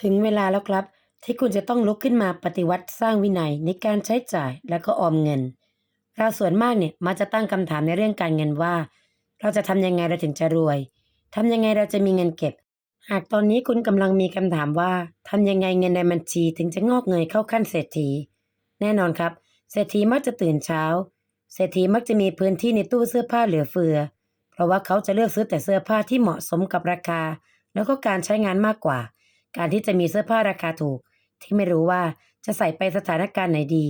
ถึงเวลาแล้วครับ ที่คุณจะต้องลุกขึ้นมาปฏิวัติสร้างวินัยในการใช้จ่ายและก็ออมเงิน เราส่วนมากเนี่ยมักจะตั้งคำถามในเรื่องการเงินว่า เราจะทำยังไงเราถึงจะรวยทำยังไงเราจะมีเงินเก็บ หากตอนนี้คุณกำลังมีคำถามว่าทำยังไงเงินในบัญชีถึงจะงอกเงยเข้าขั้นเศรษฐี แน่นอนครับ เศรษฐีมักจะตื่นเช้า เศรษฐีมักจะมีพื้นที่ในตู้เสื้อผ้าเหลือเฟือ เพราะว่าเขาจะเลือกซื้อแต่เสื้อผ้าที่เหมาะสมกับราคา แล้วก็การใช้งานมากกว่า การที่จะมีเสื้อผ้าราคาถูก ที่ไม่รู้ว่าจะใส่ไปสถานการณ์ไหนดี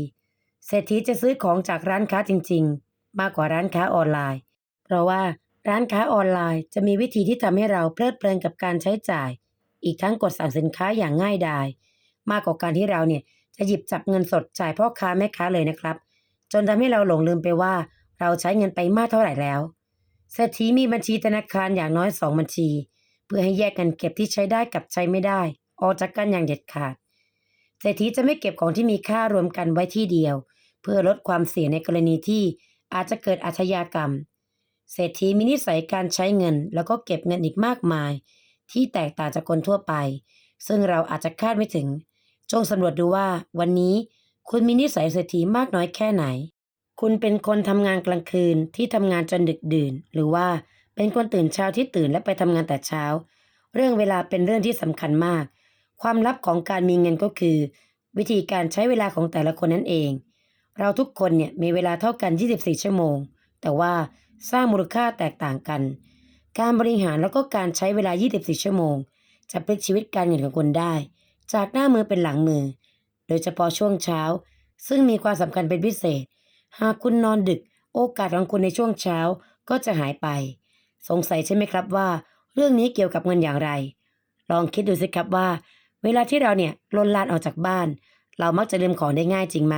เศรษฐีจะซื้อของจากร้านค้าจริง ๆ มากกว่าร้านค้าออนไลน์ เพราะว่าร้านค้าออนไลน์จะมีวิธีที่ทำให้เราเพลิดเพลินกับการใช้จ่าย อีกทั้งกดสั่งสินค้าอย่างง่ายดาย มากกว่าการที่เราเนี่ยจะหยิบจับเงินสดจ่ายพ่อค้าแม่ค้าเลยนะครับ จนทำให้เราหลงลืมไปว่า เราใช้เงินไปมากเท่าไหร่แล้วเศรษฐีมีบัญชีธนาคารอย่างน้อยสองบัญชี เพื่อให้แยกเงินเก็บที่ใช้ได้กับใช้ไม่ได้ ออกจากกันอย่างเด็ดขาด เศรษฐีจะไม่เก็บของที่มีค่ารวมกันไว้ที่เดียว เพื่อลดความเสี่ยงในกรณีที่อาจจะเกิดอาชญากรรม เศรษฐีมีนิสัยการใช้เงิน แล้วก็เก็บเงินอีกมากมาย ที่แตกต่างจากคนทั่วไป ซึ่งเราอาจจะคาดไม่ถึง จงสำรวจดูว่า วันนี้คุณมีนิสัยเศรษฐีมากน้อยแค่ไหน คุณเป็นคนทำงานกลางคืนที่ทำงานจนดึกดื่น หรือว่าเป็นคนตื่นเช้าที่ตื่นและไปทำงานแต่เช้า เรื่องเวลาเป็นเรื่องที่สำคัญมาก ความลับของการมีเงินก็คือ วิธีการใช้เวลาของแต่ละคนนั่นเอง เราทุกคนเนี่ยมีเวลาเท่ากัน 24 ชั่วโมง แต่ว่าสร้างมูลค่าแตกต่างกัน การบริหารแล้วก็การใช้เวลา 24 ชั่วโมง จะพลิกชีวิตการเงินของคุณได้ จากหน้ามือเป็นหลังมือ โดยเฉพาะช่วงเช้า ซึ่งมีความสำคัญเป็นพิเศษ หากคุณนอนดึก โอกาสของคุณในช่วงเช้าก็จะหายไป สงสัยใช่ไหมครับว่า เรื่องนี้เกี่ยวกับเงินอย่างไร ลองคิดดูสิครับว่า เวลาที่เราเนี่ยลนลานออกจากบ้าน เรามักจะลืมของได้ง่ายจริงไหม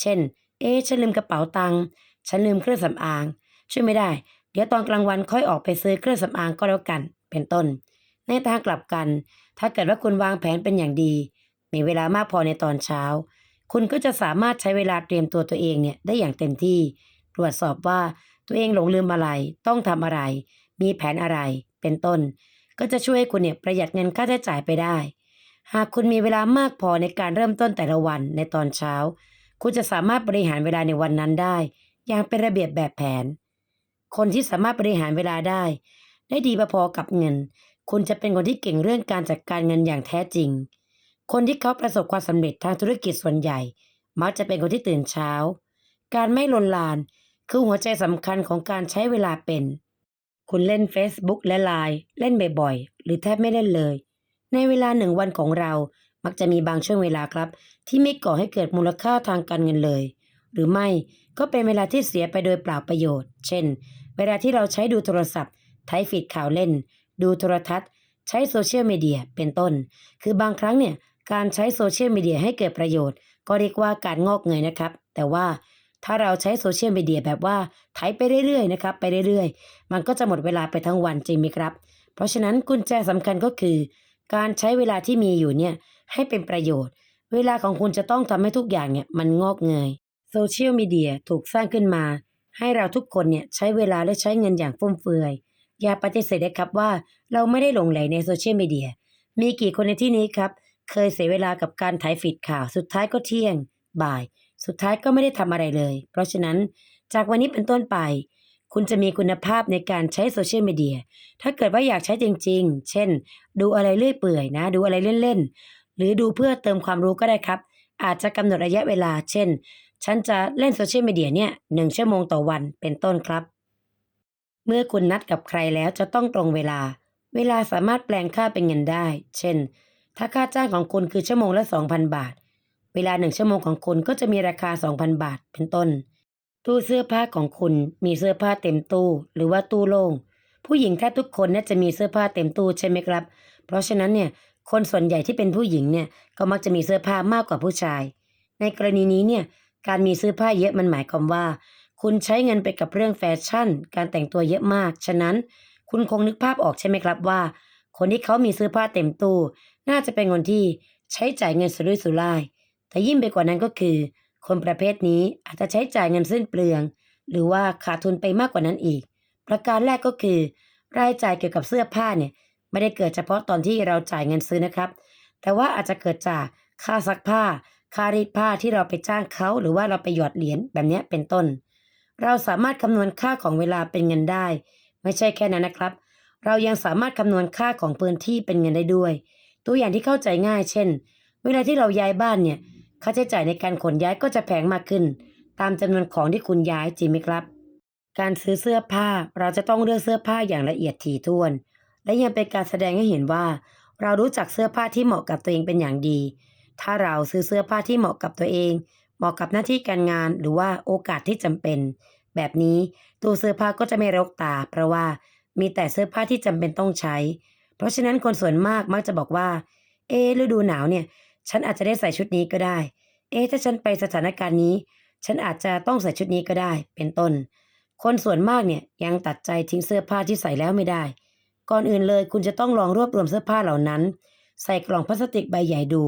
เช่น เอ๊ฉันลืมกระเป๋าตังค์ ฉันลืมเครื่องสำอาง ช่วยไม่ได้ เดี๋ยวตอนกลางวันค่อยออกไปซื้อเครื่องสำอางก็แล้วกัน เป็นต้น ในทางกลับกัน ถ้าเกิดว่าคุณวางแผนเป็นอย่างดี มีเวลามากพอในตอนเช้า คุณก็จะสามารถใช้เวลาเตรียมตัวตัวเองเนี่ยได้อย่างเต็มที่ ตรวจสอบว่าตัวเองหลงลืมอะไร ต้องทำอะไร มีแผนอะไร เป็นต้น ก็จะช่วยให้คุณเนี่ยประหยัดเงินค่าใช้จ่ายไปได้ หากคุณมีเวลามากพอในการเริ่มต้นแต่ละวันในตอนเช้า คุณจะสามารถบริหารเวลาในวันนั้นได้ อย่างเป็นระเบียบแบบแผน คนที่สามารถบริหารเวลาได้ ได้ดีพอๆกับเงิน คุณจะเป็นคนที่เก่งเรื่องการจัดการเงินอย่างแท้จริง คนที่เขาประสบความสำเร็จทางธุรกิจส่วนใหญ่ มักจะเป็นคนที่ตื่นเช้า การไม่ลนลาน คือหัวใจสำคัญของการใช้เวลาเป็น คุณเล่น Facebook และ Line เล่นบ่อยๆ หรือแทบไม่เล่นเลย ในเวลาหนึ่งวันของเรา มักจะมีบางช่วงเวลาครับ ที่ไม่ก่อให้เกิดมูลค่าทางการเงินเลย หรือไม่ก็เป็นเวลาที่เสียไปโดยเปล่าประโยชน์ เช่น เวลาที่เราใช้ดูโทรศัพท์ไถฟีดข่าวเล่น ดูโทรทัศน์ ใช้โซเชียลมีเดียเป็นต้น คือบางครั้งเนี่ยการใช้โซเชียลมีเดียให้เกิดประโยชน์ ก็เรียกว่าการงอกเงยนะครับ แต่ว่าถ้าเราใช้โซเชียลมีเดียแบบว่าไถไปเรื่อยๆนะครับไปเรื่อยๆ มันก็จะหมดเวลาไปทั้งวันจริงไหมครับ เพราะฉะนั้นกุญแจสำคัญก็คือ การใช้เวลาที่มีอยู่เนี่ยให้เป็นประโยชน์ เวลาของคุณจะต้องทำให้ทุกอย่างเนี่ยมันงอกเงยโซเชียลมีเดียถูกสร้างขึ้นมา ให้เราทุกคนเนี่ยใช้เวลาและใช้เงินอย่างฟุ่มเฟือย อย่าปฏิเสธเลยครับว่าเราไม่ได้หลงไหลในโซเชียลมีเดีย มีกี่คนในที่นี้ครับ เคยเสียเวลากับการถ่ายฟีดข่าวสุดท้ายก็เที่ยง บ่าย สุดท้ายก็ไม่ได้ทำอะไรเลย เพราะฉะนั้นจากวันนี้เป็นต้นไป คุณจะมีคุณภาพในการใช้โซเชียลมีเดีย ถ้าเกิดว่าอยากใช้จริง ๆ เช่น ดูอะไรเรื่อยเปื่อยนะ ดูอะไรเล่นๆ หรือดูเพื่อเติมความรู้ก็ได้ครับ อาจจะกำหนดระยะเวลา เช่น ฉันจะเล่นโซเชียลมีเดียเนี่ยหนึ่งชั่วโมงต่อวันเป็นต้นครับ เมื่อคุณนัดกับใครแล้วจะต้องตรงเวลา เวลาสามารถแปลงค่าเป็นเงินได้ เช่น ถ้าค่าจ้างของคุณคือชั่วโมงละ 2,000 บาท เวลาหนึ่งชั่วโมงของคุณก็จะมีราคา 2,000 บาท เป็นต้น ตู้เสื้อผ้าของคุณมีเสื้อผ้าเต็มตู้ หรือว่าตู้โล่งผู้หญิงแทบทุกคนน่าจะมีเสื้อผ้าเต็มตู้ใช่ไหมครับ เพราะฉะนั้นเนี่ยคนส่วนใหญ่ที่เป็นผู้หญิงเนี่ยก็มักจะมีเสื้อผ้ามากกว่าผู้ชาย ในกรณีนี้เนี่ยการมีเสื้อผ้าเยอะมันหมายความว่า คุณใช้เงินไปกับเรื่องแฟชั่น การแต่งตัวเยอะมาก ฉะนั้นคุณคงนึกภาพออกใช่ไหมครับว่า คนที่เขามีเสื้อผ้าเต็มตู้ น่าจะเป็นคนที่ใช้จ่ายเงินสุรุ่ยสุร่าย แต่ยิ่งไปกว่านั้นก็คือ คนประเภทนี้อาจจะใช้จ่ายเงินสิ้นเปลือง หรือว่าขาดทุนไปมากกว่านั้นอีก ประการแรกก็คือ รายจ่ายเกี่ยวกับเสื้อผ้าเนี่ยไม่ได้เกิดเฉพาะตอนที่เราจ่ายเงินซื้อนะครับ แต่ว่าอาจจะเกิดจากค่าซักผ้า ค่ารีดผ้าที่เราไปจ้างเขาหรือว่าเราไปหยอดเหรียญแบบนี้เป็นต้น เราสามารถคำนวณค่าของเวลาเป็นเงินได้ ไม่ใช่แค่นั้นนะครับ เรายังสามารถคำนวณค่าของพื้นที่เป็นเงินได้ด้วย ตัวอย่างที่เข้าใจง่าย เช่น เวลาที่เราย้ายบ้านเนี่ย ค่าใช้จ่ายในการขนย้ายก็จะแพงมากขึ้น ตามจำนวนของที่คุณย้ายจริงไหมครับ การซื้อเสื้อผ้าเราจะต้องเลือกเสื้อผ้าอย่างละเอียดถี่ถ้วน และยังเป็นการแสดงให้เห็นว่า เรารู้จักเสื้อผ้าที่เหมาะกับตัวเองเป็นอย่างดี ถ้าเราซื้อเสื้อผ้าที่เหมาะกับตัวเอง เหมาะกับหน้าที่การงานหรือว่าโอกาสที่จำเป็น แบบนี้ตู้เสื้อผ้าก็จะไม่รกตา เพราะว่ามีแต่เสื้อผ้าที่จำเป็นต้องใช้ เพราะฉะนั้นคนส่วนมากมักจะบอกว่า เอะฤดูหนาวเนี่ย ฉันอาจจะได้ใส่ชุดนี้ก็ได้ เอ๊ะถ้าฉันไปสถานการณ์นี้ ฉันอาจจะต้องใส่ชุดนี้ก็ได้ เป็นต้น คนส่วนมากเนี่ยยังตัดใจทิ้งเสื้อผ้าที่ใส่แล้วไม่ได้ ก่อนอื่นเลยคุณจะต้องลองรวบรวมเสื้อผ้าเหล่านั้น ใส่กล่องพลาสติกใบใหญ่ดู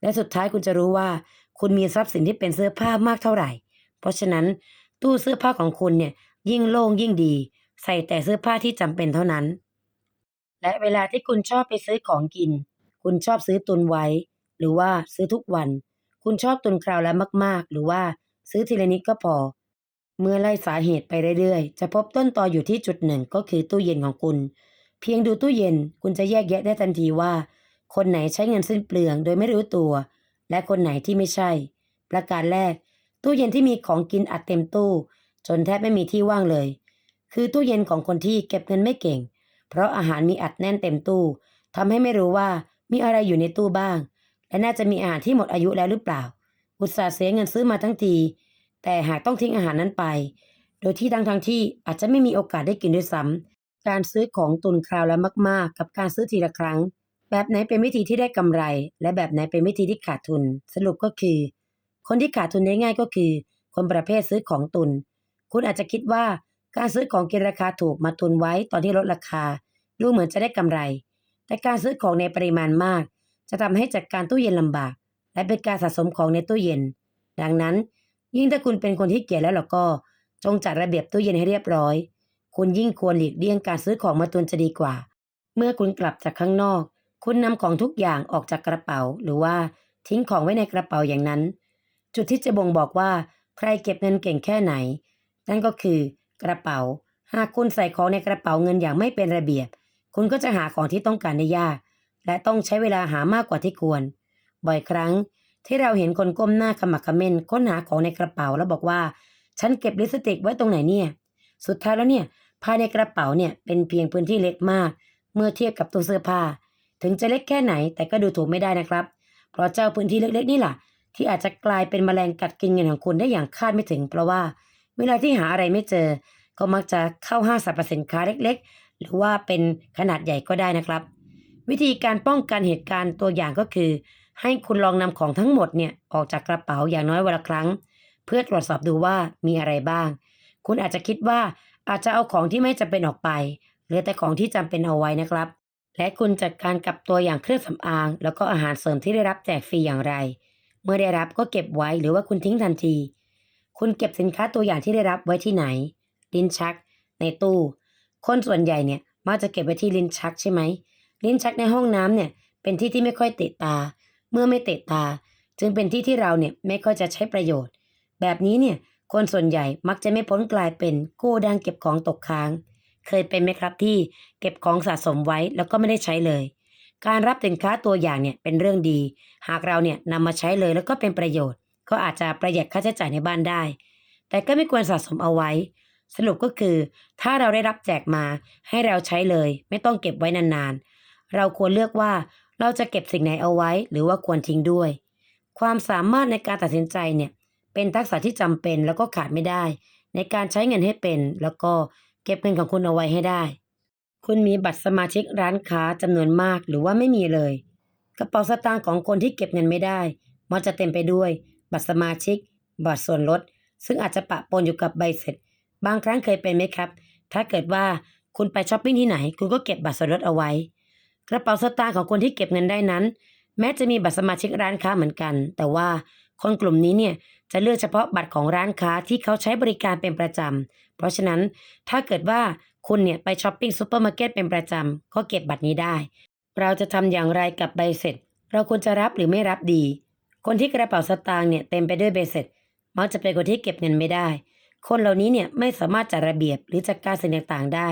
และสุดท้ายคุณจะรู้ว่า คุณมีทรัพย์สินที่เป็นเสื้อผ้ามากเท่าไหร่ เพราะฉะนั้นตู้เสื้อผ้าของคุณเนี่ยยิ่งโล่งยิ่งดี ใส่แต่เสื้อผ้าที่จำเป็นเท่านั้น และเวลาที่คุณชอบไปซื้อของกิน คุณชอบซื้อตุนไว้ หรือว่าซื้อทุกวัน คุณชอบตุนคราวละมาก ๆ หรือว่าซื้อทีละนิดก็พอ เมื่อไล่สาเหตุไปเรื่อยๆ จะพบต้นตออยู่ที่จุดหนึ่งก็คือตู้เย็นของคุณ เพียงดูตู้เย็นคุณจะแยกแยะได้ทันทีว่า คนไหนใช้เงินสิ้นเปลืองโดยไม่รู้ตัว และคนไหนที่ไม่ใช่ ประการแรก ตู้เย็นที่มีของกินอัดเต็มตู้ จนแทบไม่มีที่ว่างเลย คือตู้เย็นของคนที่เก็บเงินไม่เก่ง เพราะอาหารมีอัดแน่นเต็มตู้ทำให้ไม่รู้ว่ามีอะไรอยู่ในตู้บ้าง และน่าจะมีอาหารที่หมดอายุแล้วหรือเปล่า อุตส่าห์เสียเงินซื้อมาทั้งที แต่หากต้องทิ้งอาหารนั้นไป โดยที่ทั้งทงที่อาจจะไม่มีโอกาสได้กินด้วยซ้ำการซื้อของตุนคราวละมาก ๆ กับการซื้อทีละครั้ง แบบไหนเป็นวิธีที่ได้กำไร และแบบไหนเป็นวิธีที่ขาดทุน สรุปก็คือ คนที่ขาดทุนได้ง่ายก็คือ คนประเภทซื้อของตุน คุณอาจจะคิดว่าการซื้อของกินราคาถูกมาตุนไว้ตอนที่ลดราคา ดูเหมือนจะได้กำไร แต่การซื้อของในปริมาณมาก จะทำให้จัดการตู้เย็นลำบาก และเป็นการสะสมของในตู้เย็น ดังนั้น ยิ่งถ้าคุณเป็นคนที่เกียจแล้วล่ะก็ จงจัดระเบียบตู้เย็นให้เรียบร้อย คุณยิ่งควรหลีกเลี่ยงการซื้อของมาตุนจะดีกว่า เมื่อคุณกลับจากข้างนอก คุณนำของทุกอย่างออกจากกระเป๋า หรือว่าทิ้งของไว้ในกระเป๋าอย่างนั้น จุดที่จะบ่งบอกว่าใครเก็บเงินเก่งแค่ไหน นั่นก็คือกระเป๋า หากคุณใส่ของในกระเป๋าเงินอย่างไม่เป็นระเบียบ คุณก็จะหาของที่ต้องการได้ยาก และต้องใช้เวลาหามากกว่าที่ควร บ่อยครั้งที่เราเห็นคนก้มหน้าขมักเขม้นค้นหาของในกระเป๋าแล้วบอกว่า ฉันเก็บลิปสติกไว้ตรงไหนเนี่ย สุดท้ายแล้วเนี่ยภายในกระเป๋าเนี่ยเป็นเพียงพื้นที่เล็กมาก เมื่อเทียบกับตู้เสื้อผ้า ถึงจะเล็กแค่ไหนแต่ก็ดูถูกไม่ได้นะครับ เพราะเจ้าพื้นที่เล็กๆนี่แหละที่อาจจะกลายเป็นแมลงกัดกินเงินของคุณได้อย่างคาดไม่ถึง เพราะว่า เวลาที่หาอะไรไม่เจอ ก็มักจะเข้าห้างสรรพสินค้าเล็ก ๆ หรือว่าเป็นขนาดใหญ่ก็ได้นะครับ วิธีการป้องกันเหตุการณ์ตัวอย่างก็คือ ให้คุณลองนำของทั้งหมดเนี่ยออกจากกระเป๋าอย่างน้อยวันละครั้ง เพื่อตรวจสอบดูว่ามีอะไรบ้าง คุณอาจจะคิดว่าอาจจะเอาของที่ไม่จำเป็นออกไปเหลือแต่ของที่จำเป็นเอาไว้นะครับ และคุณจัดการกับตัวอย่างเครื่องสำอาง แล้วก็อาหารเสริมที่ได้รับแจกฟรีอย่างไร เมื่อได้รับก็เก็บไว้หรือว่าคุณทิ้งทันที คุณเก็บสินค้าตัวอย่างที่ได้รับไว้ที่ไหน ลิ้นชัก ในตู้ คนส่วนใหญ่เนี่ยมักจะเก็บไว้ที่ลิ้นชักใช่ไหม ลิ้นชักในห้องน้ำเนี่ยเป็นที่ที่ไม่ค่อยเตะตา เมื่อไม่เตะตา จึงเป็นที่ที่เราเนี่ยไม่ค่อยจะใช้ประโยชน์ แบบนี้เนี่ยคนส่วนใหญ่มักจะไม่พ้นกลายเป็นโกดังเก็บของตกค้าง เคยเป็นไหมครับที่เก็บของสะสมไว้แล้วก็ไม่ได้ใช้เลย การรับสินค้าตัวอย่างเนี่ยเป็นเรื่องดี หากเราเนี่ยนำมาใช้เลยแล้วก็เป็นประโยชน์ ก็อาจจะประหยัดค่าใช้จ่ายในบ้านได้ แต่ก็ไม่ควรสะสมเอาไว้ สรุปก็คือ ถ้าเราได้รับแจกมาให้เราใช้เลย ไม่ต้องเก็บไว้นานๆ เราควรเลือกว่าเราจะเก็บสิ่งไหนเอาไว้ หรือว่าควรทิ้งด้วย ความสามารถในการตัดสินใจเนี่ยเป็นทักษะที่จำเป็นแล้วก็ขาดไม่ได้ ในการใช้เงินให้เป็น แล้วก็เก็บเงินของคุณเอาไว้ให้ได้ คุณมีบัตรสมาชิกร้านค้าจำนวนมากหรือว่าไม่มีเลย กระเป๋าสตางค์ของคนที่เก็บเงินไม่ได้ มันจะเต็มไปด้วย บัตรสมาชิก บัตรส่วนลด ซึ่งอาจจะปะปนอยู่กับใบเสร็จ บางครั้งเคยเป็นไหมครับ ถ้าเกิดว่าคุณไปช้อปปิ้งที่ไหน คุณก็เก็บบัตรส่วนลดเอาไว้ กระเป๋าสตางค์ของคนที่เก็บเงินได้นั้น แม้จะมีบัตรสมาชิกร้านค้าเหมือนกัน แต่ว่าคนกลุ่มนี้เนี่ยจะเลือกเฉพาะบัตรของร้านค้าที่เขาใช้บริการเป็นประจำ เพราะฉะนั้นถ้าเกิดว่าคุณเนี่ยไปช้อปปิ้งซูเปอร์มาร์เก็ตเป็นประจำก็เก็บบัตรนี้ได้ เราจะทำอย่างไรกับใบเสร็จ เราควรจะรับหรือไม่รับดี คนที่กระเป๋าสตางค์เนี่ยเต็มไปด้วยใบเสร็จ มักจะเป็นคนที่เก็บเงินไม่ได้ คนเหล่านี้เนี่ยไม่สามารถจัดระเบียบหรือจัดการสิ่งต่างๆได้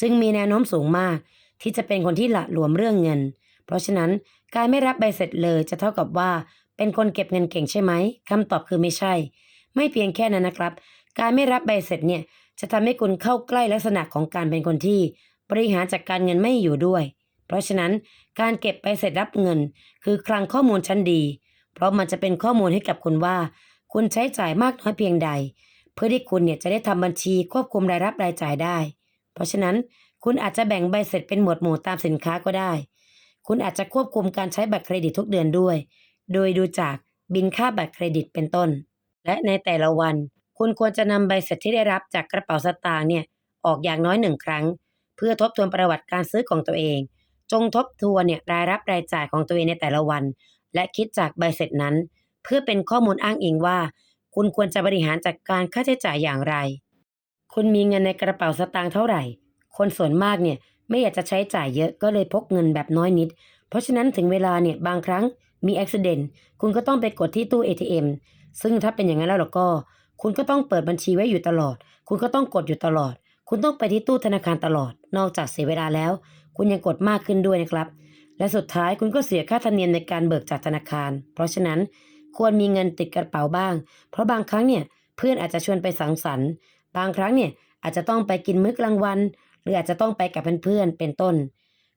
จึงมีแนวโน้มสูงมาก ที่จะเป็นคนที่หละหลวมเรื่องเงิน เพราะฉะนั้นการไม่รับใบเสร็จเลยจะเท่ากับว่าเป็นคนเก็บเงินเก่งใช่ไหมคำตอบคือไม่ใช่ ไม่เพียงแค่นั้นนะครับ การไม่รับใบเสร็จเนี่ยจะทำให้คุณเข้าใกล้ลักษณะของการเป็นคนที่ บริหารจัดการเงินไม่อยู่ด้วย เพราะฉะนั้นการเก็บใบเสร็จรับเงิน คือคลังข้อมูลชั้นดี เพราะมันจะเป็นข้อมูลให้กับคุณว่า คุณใช้จ่ายมากน้อยเพียงใด เพื่อที่คุณเนี่ยจะได้ทำบัญชีควบคุมรายรับรายจ่ายได้ เพราะฉะนั้น คุณอาจจะแบ่งใบเสร็จเป็นหมวดหมู่ตามสินค้าก็ได้ คุณอาจจะควบคุมการใช้บัตรเครดิตทุกเดือนด้วย โดยดูจากบินค่าบัตรเครดิตเป็นต้น และในแต่ละวัน คุณควรจะนำใบเสร็จที่ได้รับจากกระเป๋าสตางค์เนี่ยออกอย่างน้อยหนึ่งครั้ง เพื่อทบทวนประวัติการซื้อของตัวเอง จงทบทวนเนี่ยรายรับรายจ่ายของตัวเองในแต่ละวัน และคิดจากใบเสร็จนั้น เพื่อเป็นข้อมูลอ้างอิงว่า คุณควรจะบริหารจัดการค่าใช้จ่ายอย่างไร คุณมีเงินในกระเป๋าสตางค์เท่าไหร่ คนส่วนมากเนี่ยไม่อยากจะใช้จ่ายเยอะก็เลยพกเงินแบบน้อยนิด เพราะฉะนั้นถึงเวลาเนี่ยบางครั้งมีอุบิเหตุคุณก็ต้องไปกดที่ตู้ ATM ซึ่งถ้าเป็นอย่างนั้นแล้วก็ คุณก็ต้องเปิดบัญชีไว้อยู่ตลอด คุณก็ต้องกดอยู่ตลอด คุณต้องไปที่ตู้ธนาคารตลอด นอกจากเสียเวลาแล้ว คุณยังกดมากขึ้นด้วยนะครับ และสุดท้ายคุณก็เสียค่าธรรมเนียมในการเบิกจากธนาคาร เพราะฉะนั้นควรมีเงินติดกระเป๋าบ้าง เพราะบางครั้งเนี่ยเพื่อนอาจจะชวนไปสังสรรค์ บางครั้งเนี่ยอาจจะต้องไปกินมื้อกลางวัน รืออาจจะต้องไปกับเพื่อนๆเป็นต้น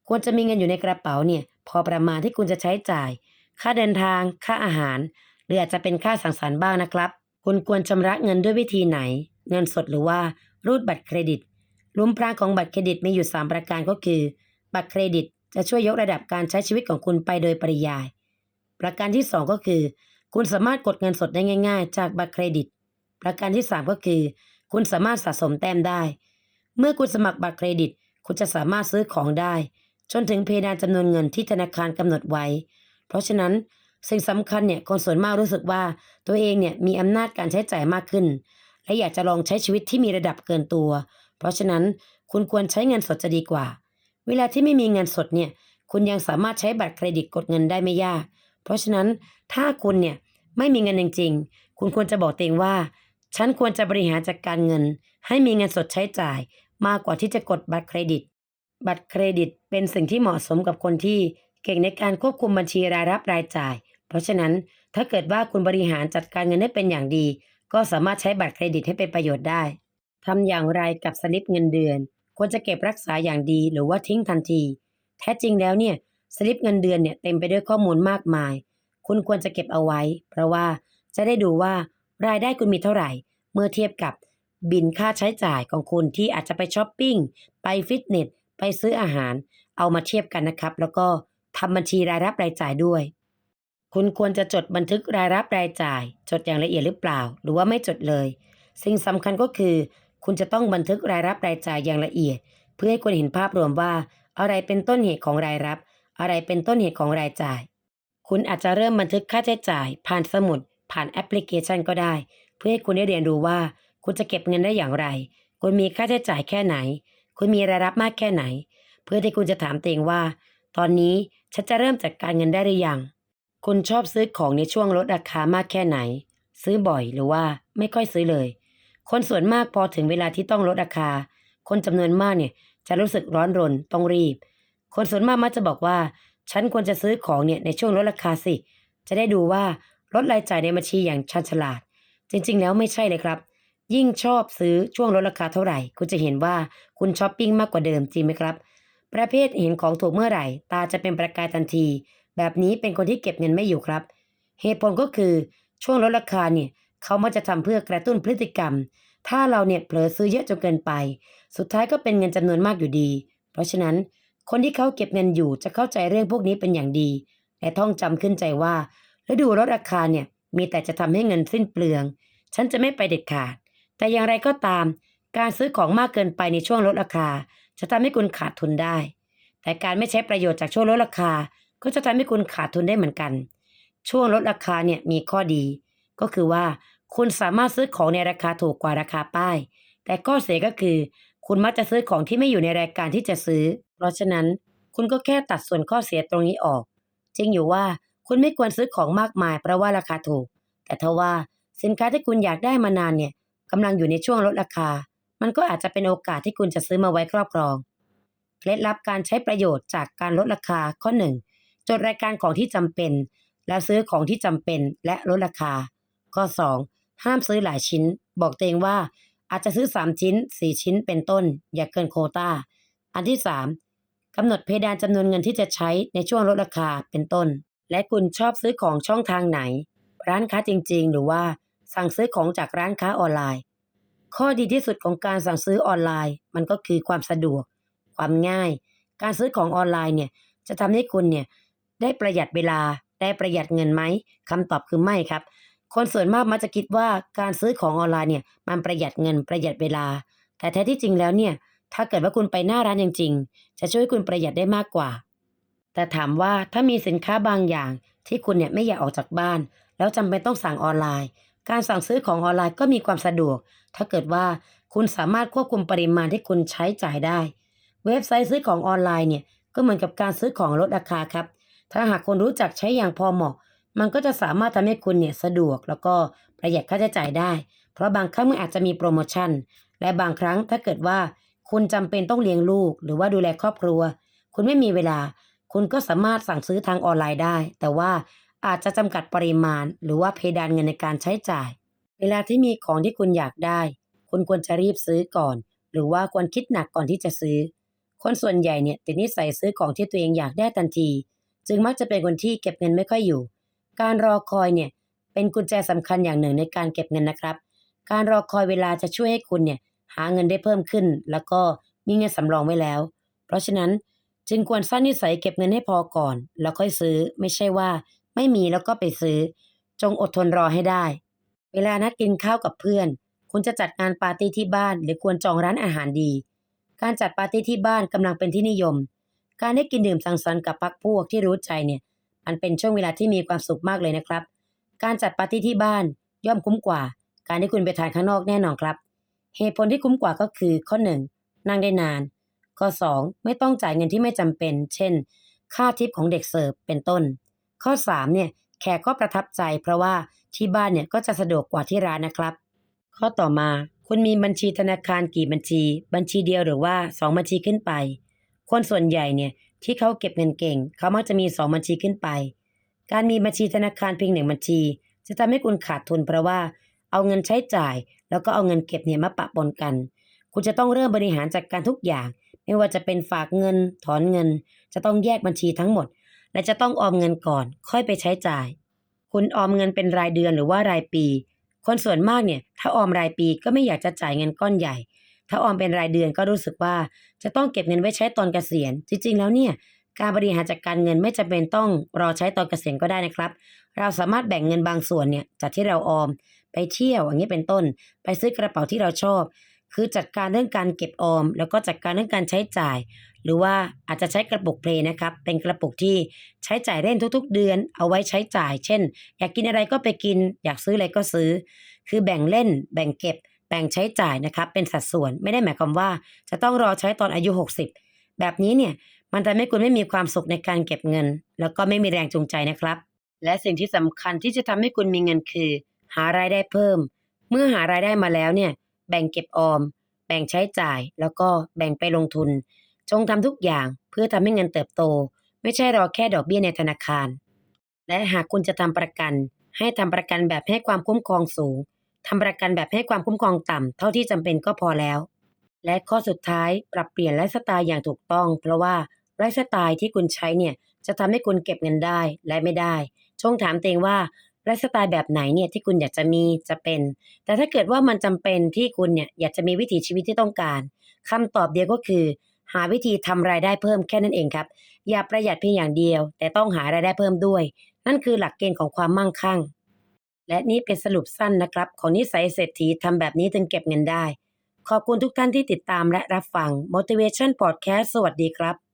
ควรจะมีเงินอยู่ในกระเป๋าเนี่ยพอประมาณที่คุณจะใช้จ่าย ค่าเดินทาง ค่าอาหาร หรืออาจจะเป็นค่าสังสรรค์บ้างนะครับ คุณควรชำระเงินด้วยวิธีไหน เงินสดหรือว่ารูดบัตรเครดิตลุ้มพรางของบัตรเครดิตมีอยู่ 3 ประการก็คือ บัตรเครดิตจะช่วยยกระดับการใช้ชีวิตของคุณไปโดยปริยาย ประการที่ 2 ก็คือ คุณสามารถกดเงินสดได้ง่าย ๆ จากบัตรเครดิต ประการที่ 3 ก็คือ คุณสามารถสะสมแต้มได้ เมื่อคุณสมัครบัตรเครดิต คุณจะสามารถซื้อของได้ จนถึงเพดานจำนวนเงินที่ธนาคารกำหนดไว้ เพราะฉะนั้นสิ่งสำคัญเนี่ยคนส่วนมากรู้สึกว่าตัวเองเนี่ยมีอำนาจการใช้จ่ายมากขึ้น และอยากจะลองใช้ชีวิตที่มีระดับเกินตัว เพราะฉะนั้นคุณควรใช้เงินสดจะดีกว่า เวลาที่ไม่มีเงินสดเนี่ยคุณยังสามารถใช้บัตรเครดิตกดเงินได้ไม่ยาก เพราะฉะนั้นถ้าคุณเนี่ยไม่มีเงินจริงๆ คุณควรจะบอกตัวเองว่า ฉันควรจะบริหารจัดการเงิน ให้มีเงินสดใช้จ่าย มากกว่าที่จะกดบัตรเครดิต บัตรเครดิตเป็นสิ่งที่เหมาะสมกับคนที่เก่งในการควบคุมบัญชีรายรับรายจ่าย เพราะฉะนั้นถ้าเกิดว่าคุณบริหารจัดการเงินได้เป็นอย่างดี ก็สามารถใช้บัตรเครดิตให้เป็นประโยชน์ได้ทำอย่างไรกับสลิปเงินเดือน ควรจะเก็บรักษาอย่างดีหรือว่าทิ้งทันที แท้จริงแล้วเนี่ยสลิปเงินเดือนเนี่ยเต็มไปด้วยข้อมูลมากมาย คุณควรจะเก็บเอาไว้ เพราะว่าจะได้ดูว่ารายได้คุณมีเท่าไหร่ เมื่อเทียบกับ บินค่าใช้จ่ายของคุณที่อาจจะไปช้อปปิ้ง ไปฟิตเนส ไปซื้ออาหาร เอามาเทียบกันนะครับ แล้วก็ทำบัญชีรายรับรายจ่ายด้วย คุณควรจะจดบันทึกรายรับรายจ่าย จดอย่างละเอียดหรือเปล่า หรือว่าไม่จดเลย สิ่งสำคัญก็คือ คุณจะต้องบันทึกรายรับรายจ่ายอย่างละเอียด เพื่อให้คุณเห็นภาพรวมว่า อะไรเป็นต้นเหตุของรายรับ อะไรเป็นต้นเหตุของรายจ่าย คุณอาจจะเริ่มบันทึกค่าใช้จ่าย ผ่านสมุด ผ่านแอปพลิเคชันก็ได้ เพื่อให้คุณได้เรียนรู้ว่า คุณจะเก็บเงินได้อย่างไร คุณมีค่าใช้จ่ายแค่ไหน คุณมีรายรับมากแค่ไหน เพื่อที่คุณจะถามตัวเองว่า ตอนนี้ฉันจะเริ่มจัดการเงินได้หรือยัง คุณชอบซื้อของในช่วงลดราคามากแค่ไหน ซื้อบ่อยหรือว่าไม่ค่อยซื้อเลย คนส่วนมากพอถึงเวลาที่ต้องลดราคา คนจำนวนมากเนี่ยจะรู้สึกร้อนรนต้องรีบ คนส่วนมากมักจะบอกว่า ฉันควรจะซื้อของเนี่ยในช่วงลดราคาสิ จะได้ดูว่าลดรายจ่ายในบัญชีอย่างชันฉลาด จริง ๆ แล้วไม่ใช่เลยครับ ยิ่งชอบซื้อช่วงลดราคาเท่าไหร่ คุณจะเห็นว่าคุณช้อปปิ้งมากกว่าเดิมจริงไหมครับ ประเภทเห็นของถูกเมื่อไหร่ ตาจะเป็นประกายทันที แบบนี้เป็นคนที่เก็บเงินไม่อยู่ครับ เหตุผลก็คือช่วงลดราคาเนี่ยเขามักจะทำเพื่อกระตุ้นพฤติกรรม ถ้าเราเนี่ยเผลอซื้อเยอะจนเกินไป สุดท้ายก็เป็นเงินจำนวนมากอยู่ดี เพราะฉะนั้นคนที่เขาเก็บเงินอยู่จะเข้าใจเรื่องพวกนี้เป็นอย่างดีและท่องจำขึ้นใจว่าฤดูลดราคาเนี่ยมีแต่จะทำให้เงินสิ้นเปลือง ฉันจะไม่ไปเด็ดขาด แต่อย่างไรก็ตาม การซื้อของมากเกินไปในช่วงลดราคา จะทำให้คุณขาดทุนได้ แต่การไม่ใช้ประโยชน์จากช่วงลดราคา ก็จะทำให้คุณขาดทุนได้เหมือนกัน ช่วงลดราคาเนี่ยมีข้อดี ก็คือว่าคุณสามารถซื้อของในราคาถูกกว่าราคาป้าย แต่ข้อเสียก็คือ คุณมักจะซื้อของที่ไม่อยู่ในรายการที่จะซื้อ เพราะฉะนั้นคุณก็แค่ตัดส่วนข้อเสียตรงนี้ออก จริงอยู่ว่าคุณไม่ควรซื้อของมากมายเพราะว่าราคาถูก แต่ถ้าว่าสินค้าที่คุณอยากได้มานานเนี่ย กำลังอยู่ในช่วงลดราคา มันก็อาจจะเป็นโอกาสที่คุณจะซื้อมาไว้ครอบครอง เคล็ดลับการใช้ประโยชน์จากการลดราคาข้อ 1 จดรายการของที่จำเป็น แล้วซื้อของที่จำเป็นและลดราคา ข้อ 2 ห้ามซื้อหลายชิ้น บอกตัวเองว่า อาจจะซื้อ 3 ชิ้น 4 ชิ้นเป็นต้น อย่าเกินโคตาอันที่ 3กำหนดเพดานจำนวนเงินที่จะใช้ในช่วงลดราคาเป็นต้น และคุณชอบซื้อของช่องทางไหน ร้านค้าจริง ๆ หรือว่า สั่งซื้อของจากร้านค้าออนไลน์ ข้อดีที่สุดของการสั่งซื้อออนไลน์ มันก็คือความสะดวก ความง่าย การซื้อของออนไลน์เนี่ยจะทำให้คุณเนี่ยได้ประหยัดเวลาได้ประหยัดเงินไหมคำตอบคือไม่ครับ คนส่วนมากมักจะคิดว่าการซื้อของออนไลน์เนี่ยมันประหยัดเงินประหยัดเวลา แต่แท้ที่จริงแล้วเนี่ยถ้าเกิดว่าคุณไปหน้าร้านจริงๆ จะช่วยคุณประหยัดได้มากกว่า แต่ถามว่าถ้ามีสินค้าบางอย่างที่คุณเนี่ยไม่อยากออกจากบ้าน แล้วจำเป็นต้องสั่งออนไลน์ การสั่งซื้อของออนไลน์ก็มีความสะดวก ถ้าเกิดว่าคุณสามารถควบคุมปริมาณที่คุณใช้จ่ายได้ เว็บไซต์ซื้อของออนไลน์เนี่ยก็เหมือนกับการซื้อของลดราคาครับ ถ้าหากคุณรู้จักใช้อย่างพอเหมาะ มันก็จะสามารถทำให้คุณเนี่ยสะดวกแล้วก็ประหยัดค่าใช้จ่ายได้ เพราะบางครั้งมันอาจจะมีโปรโมชั่น และบางครั้งถ้าเกิดว่า คุณจำเป็นต้องเลี้ยงลูก หรือว่าดูแลครอบครัว คุณไม่มีเวลา คุณก็สามารถสั่งซื้อทางออนไลน์ได้ แต่ว่า อาจจะจำกัดปริมาณ หรือว่าเพดานเงินในการใช้จ่าย เวลาที่มีของที่คุณอยากได้ คุณควรจะรีบซื้อก่อน หรือว่าควรคิดหนักก่อนที่จะซื้อ คนส่วนใหญ่เนี่ยติดนิสัยซื้อของที่ตัวเองอยากได้ทันที จึงมักจะเป็นคนที่เก็บเงินไม่ค่อยอยู่ การรอคอยเนี่ยเป็นกุญแจสำคัญอย่างหนึ่งในการเก็บเงินนะครับ การรอคอยเวลาจะช่วยให้คุณเนี่ยหาเงินได้เพิ่มขึ้น แล้วก็มีเงินสำรองไว้แล้ว เพราะฉะนั้นจึงควรสร้างนิสัยเก็บเงินให้พอก่อน แล้วค่อยซื้อ ไม่ใช่ว่า ไม่มีแล้วก็ไปซื้อ จงอดทนรอให้ได้ เวลานัดกินข้าวกับเพื่อน คุณจะจัดงานปาร์ตี้ที่บ้าน หรือควรจองร้านอาหารดี การจัดปาร์ตี้ที่บ้านกำลังเป็นที่นิยม การได้กินดื่มสังสรรค์กับพักพวกที่รู้ใจเนี่ยมันเป็นช่วงเวลาที่มีความสุขมากเลยนะครับ การจัดปาร์ตี้ที่บ้านย่อมคุ้มกว่า การที่คุณไปทานข้างนอกแน่นอนครับ เหตุผลที่คุ้มกว่าก็คือข้อ 1 นั่งได้นาน ข้อ 2 ไม่ต้องจ่ายเงินที่ไม่จำเป็น เช่น ค่าทิปของเด็กเสิร์ฟเป็นต้น ข้อ3เนี่ยแขกก็ประทับใจ เพราะว่าที่บ้านเนี่ยก็จะสะดวกกว่าที่ร้านนะครับ ข้อต่อมาคุณมีบัญชีธนาคารกี่บัญชี บัญชีเดียวหรือว่า 2 บัญชีขึ้นไป คนส่วนใหญ่เนี่ยที่เขาเก็บเงินเก่ง เขามักจะมี 2 บัญชีขึ้นไป การมีบัญชีธนาคารเพียงหนึ่งบัญชี จะทำให้คุณขาดทุนเพราะว่าเอาเงินใช้จ่าย แล้วก็เอาเงินเก็บเนี่ยมาปะปนกัน คุณจะต้องเริ่มบริหารจัดการทุกอย่าง ไม่ว่าจะเป็นฝากเงิน ถอนเงิน จะต้องแยกบัญชีทั้งหมด และจะต้องออมเงินก่อน ค่อยไปใช้จ่าย คุณออมเงินเป็นรายเดือนหรือว่ารายปี คนส่วนมากเนี่ยถ้าออมรายปีก็ไม่อยากจะจ่ายเงินก้อนใหญ่ ถ้าออมเป็นรายเดือนก็รู้สึกว่า จะต้องเก็บเงินไว้ใช้ตอนเกษียณ จริง ๆ แล้วเนี่ยการบริหารจัดการเงินไม่จำเป็นต้องรอใช้ตอนเกษียณก็ได้นะครับ เราสามารถแบ่งเงินบางส่วนเนี่ยจากที่เราออม ไปเที่ยวอย่างนี้เป็นต้น ไปซื้อกระเป๋าที่เราชอบ คือจัดการเรื่องการเก็บออม แล้วก็จัดการเรื่องการใช้จ่าย หรือว่าอาจจะใช้กระปุกเพลนะครับ เป็นกระปุกที่ใช้จ่ายเล่นทุกๆ เดือน เอาไว้ใช้จ่าย เช่น อยากกินอะไรก็ไปกิน อยากซื้ออะไรก็ซื้อ คือแบ่งเล่น แบ่งเก็บ แบ่งใช้จ่ายนะครับ เป็นสัดส่วน ไม่ได้หมายความว่า จะต้องรอใช้ตอนอายุ 60 แบบนี้เนี่ย มันทำให้คุณไม่มีความสุขในการเก็บเงิน แล้วก็ไม่มีแรงจูงใจนะครับ และสิ่งที่สำคัญที่จะทำให้คุณมีเงินคือ หารายได้เพิ่ม เมื่อหารายได้มาแล้วเนี่ย แบ่งเก็บออม แบ่งใช้จ่าย แล้วก็แบ่งไปลงทุน จงทำทุกอย่างเพื่อทำให้เงินเติบโต ไม่ใช่รอแค่ดอกเบี้ยในธนาคาร และหากคุณจะทำประกัน ให้ทำประกันแบบให้ความคุ้มครองสูงทำประกันแบบให้ความคุ้มครองต่ำเท่าที่จำเป็นก็พอแล้ว และข้อสุดท้ายปรับเปลี่ยนไลฟ์สไตล์อย่างถูกต้อง เพราะว่าไลฟ์สไตล์ที่คุณใช้เนี่ยจะทำให้คุณเก็บเงินได้และไม่ได้จงถามตัวเองว่าไลฟ์สไตล์แบบไหนเนี่ยที่คุณอยากจะมีจะเป็น แต่ถ้าเกิดว่ามันจำเป็นที่คุณเนี่ยอยากจะมีวิถีชีวิตที่ต้องการคำตอบเดียวก็คือ หาวิธีทำรายได้เพิ่มแค่นั้นเองครับ อย่าประหยัดเพียงอย่างเดียว แต่ต้องหารายได้เพิ่มด้วย นั่นคือหลักเกณฑ์ของความมั่งคั่ง และนี่เป็นสรุปสั้นนะครับ ของนิสัยเศรษฐีทำแบบนี้ถึงเก็บเงินได้ ขอบคุณทุกท่านที่ติดตามและรับฟัง Motivation Podcast สวัสดีครับ